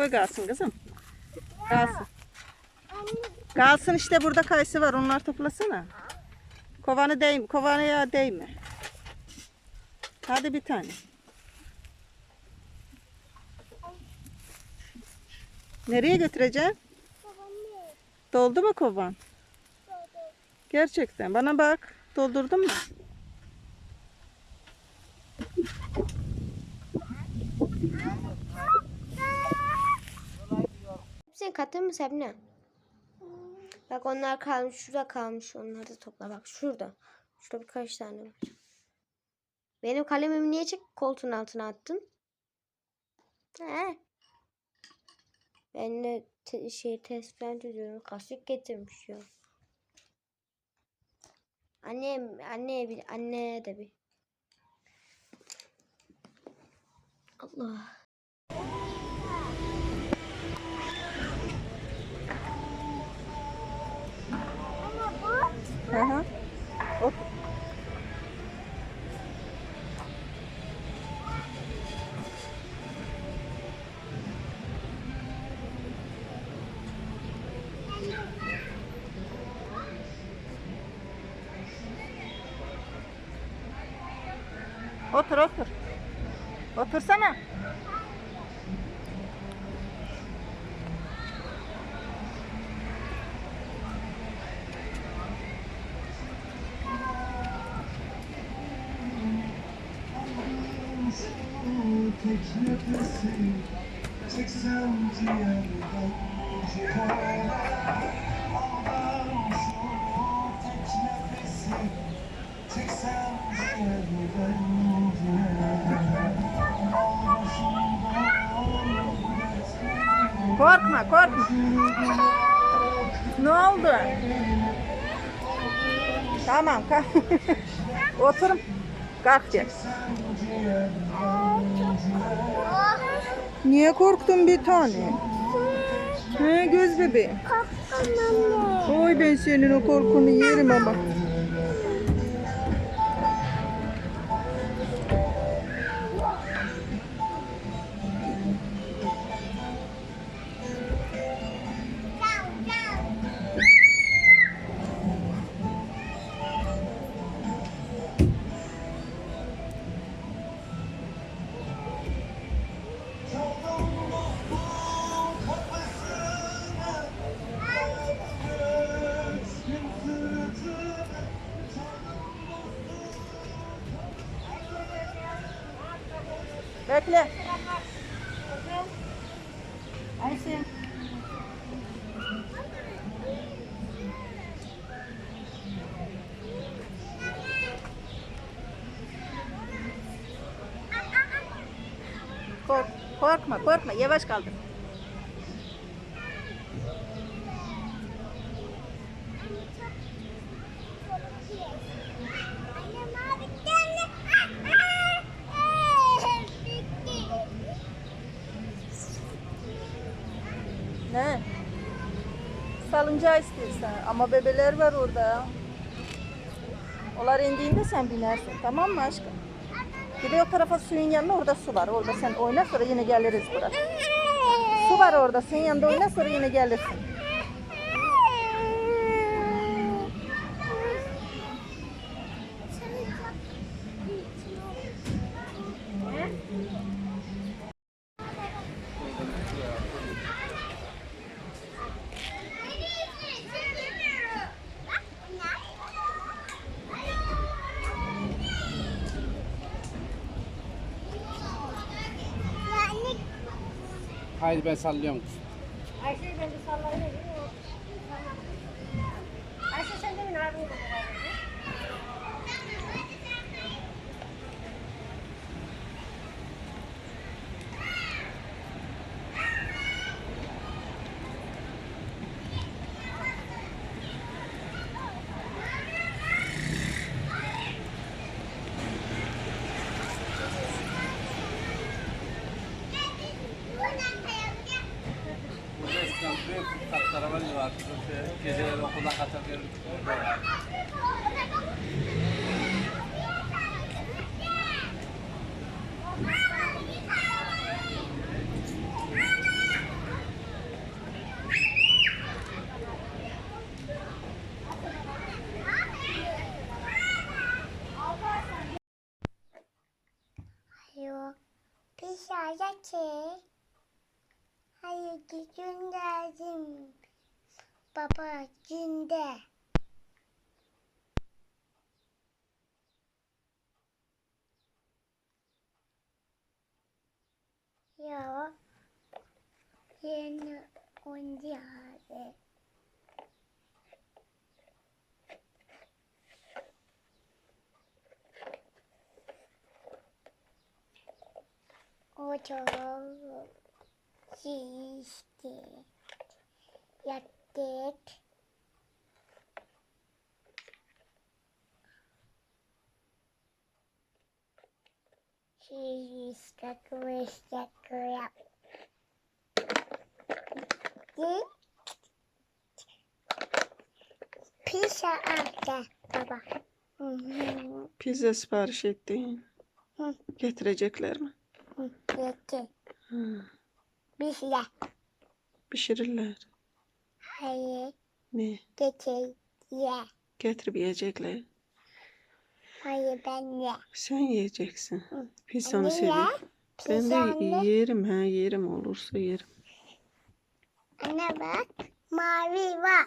Koy kalsın kızım. Kalsın. Kalsın işte burada kayısı var. Onlar toplasana. Kovanı değme. Kovanıya değme. Hadi bir tane. Nereye götüreceğim? Doldu mu kovan? Gerçekten. Bana bak. Doldurdun mu? Hepsini kattın mı Sebne? Bak onlar kalmış. Şurada kalmış. Onları da topla. Bak şurada. Şurada birkaç tane var. Benim kalemimi niye çek koltuğun altına attın? He. Ben de te- şey tespih ediyorum. Kaşık getirmiş ya. Annem, anne bir, anne de bir. Allah. Otur otur. Otursana. Korkma korkma. Ne oldu? Tamam kalk. Oturun. Kalkacak. Niye korktun bir tane? He göz bebeğim. Oy ben senin o korkunu yerim ama. Bekle. Ayşe. Kork, korkma, korkma. Yavaş kaldır. Ne? Salıncağı istiyorsan. Ama bebeler var orada. Onlar indiğinde sen binersin. Tamam mı aşkım? Bir de o tarafa suyun yanında orada su var. Orada sen oyna sonra yine geliriz buraya. Su var orada. Suyun yanında oyna sonra yine gelirsin. Haydi ben sallıyorum. Ayşe ben de sallayayım. 90円も来なかっ Baba cinde. Ya yeni oyuncağı. O çok şişti. Yattık. Şişte kıvışta kıvap. Pizza aldı baba. Pizza sipariş ettin. Hı. Getirecekler mi? Peki. Hı. Pizza. Pişirirler. Hayır. Ne? Getir. Ye. Getirip yiyecekler. Hayır ben ye. Sen yiyeceksin. Hı. Pizzanı seviyorum. Ben de yerim ha yerim olursa yerim. Anne bak. Mavi var.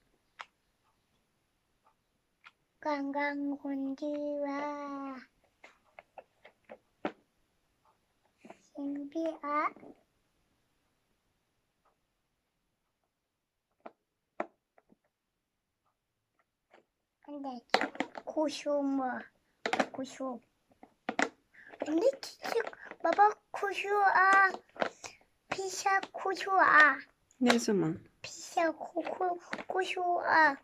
O çocuğu pişirdeki haç on var. Kan var. Oyuncu var. Gangan oyuncu var. Şimdi at. Anne kuşum var. Kuşum. Anne küçük baba kuşu a. Pişa kuşu a. Ne zaman? Pişa kuku kuşu a.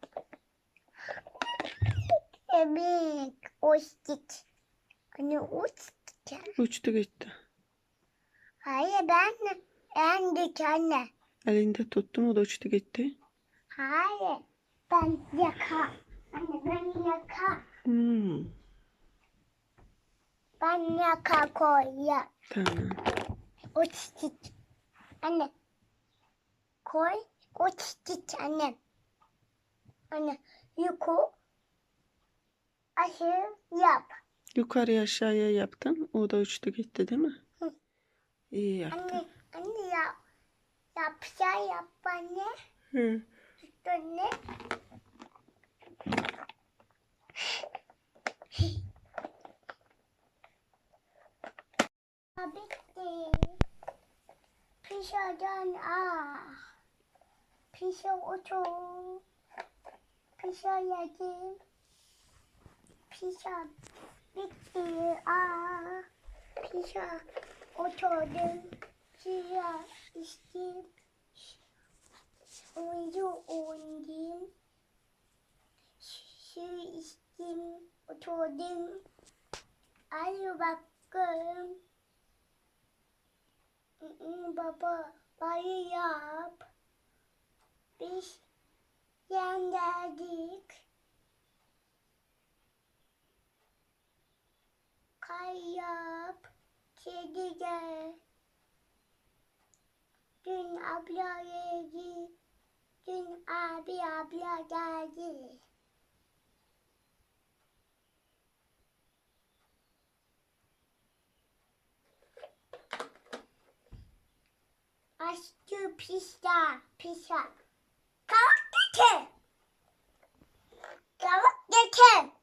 Evet. Uçtuk. Anne uçtuk. Uçtu gitti. Hayır ben endik anne. Elinde tuttun o da uçtu gitti. Hayır. Ben yaka. Anne ben yaka. Hmm, Ben yaka koyuyorum. tamam. Uçtuk. Anne. Koy. Uçtuk anne. Anne. Yuku. Aşağı yap. Yukarı aşağıya yaptın. O da uçtu gitti değil mi? Hı. İyi yaptın. Anne. Anne yap. Yapsa yap anne. Hı. Anne. Bitti. Pişadan ah. Pişa otur. Pişa yedim. Pişa bitti ah. Pişa oturdum. Pişa içtim. Oyuncu oynadım. Su içtim. Oturdum. Bakalım. Mm, Baba, bari yap. Biz yan yap. Kedi gel. Dün abla geldi. Dün abi abla geldi. Aşkı pizza, pizza. Kavak getir. Kavak getir.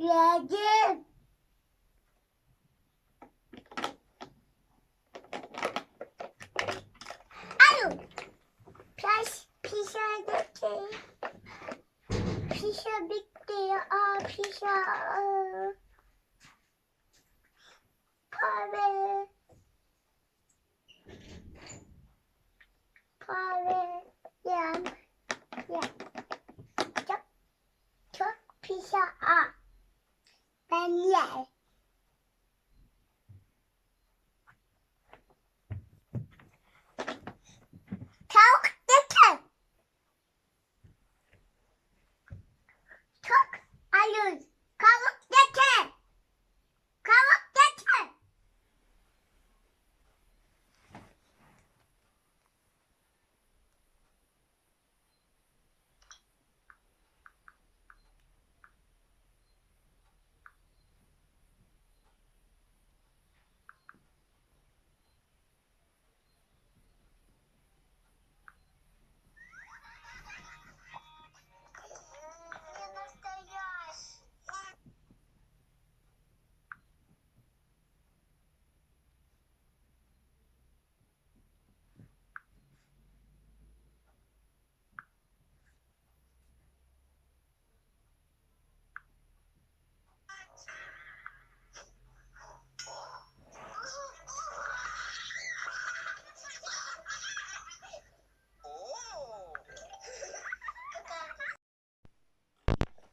Yedim. Alo. Pis, pizza bitti. Pizza bitti. Aa. Kahve. Kahve. Yem. Yem. Çok, çok pizza. Aa. Ben yer. Tavuk getir. Çok alıyoruz. Tavuk getir. Tavuk getir.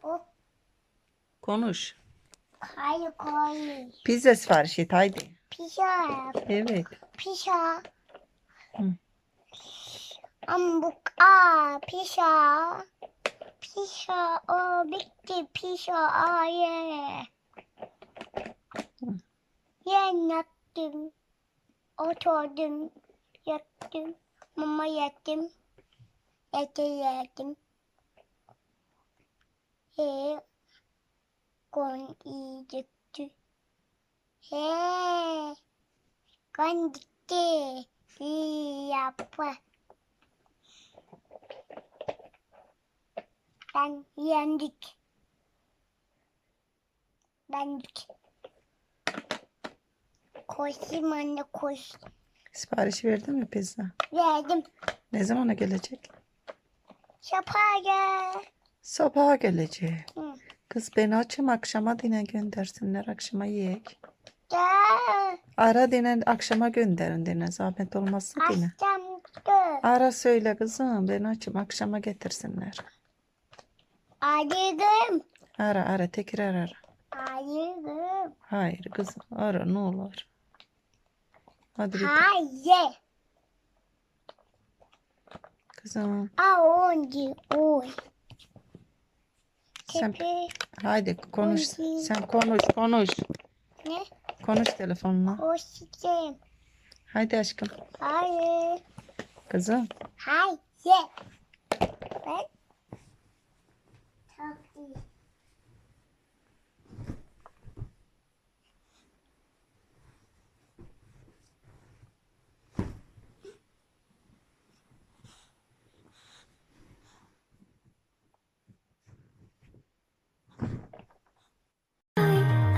O Konuş. hayır koy. Pizza sipariş et haydi. Pizza. Evet. Pizza. Hı. Ama bu aa pizza. Pizza o bitti pizza aa ye. Yen yattım. Oturdum. Yattım. Mama yattım. Ete yedim. He. Kon yiyecekti. He. Kon gitti. İyi yapı. Ben yendik. Bendik. Koşayım anne koş. Sipariş verdin mi pizza? Verdim. Ne zamana gelecek? Şapaya. Sabaha gelecek. Hı. Kız ben açım akşama dine göndersinler akşama yiyek. Gel. Ara dinen akşama gönderin dine zahmet olmazsa dine. Ara söyle kızım ben açım akşama getirsinler. Ayırdım. Ara ara tekrar ara. Ayırdım. Hayır kızım ara ne olur. Hadi bir Hayır. kızım. Aa ondu. Oy. Sen haydi konuş. Sen konuş konuş. Ne? Konuş telefonla. Hoşçakalın. Haydi aşkım. Hayır. Kızım. Hayır. Ben çok iyi.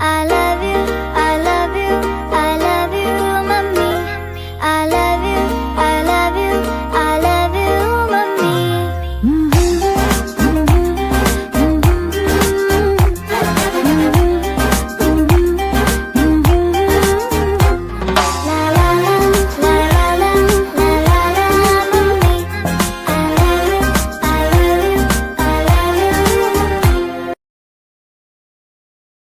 I love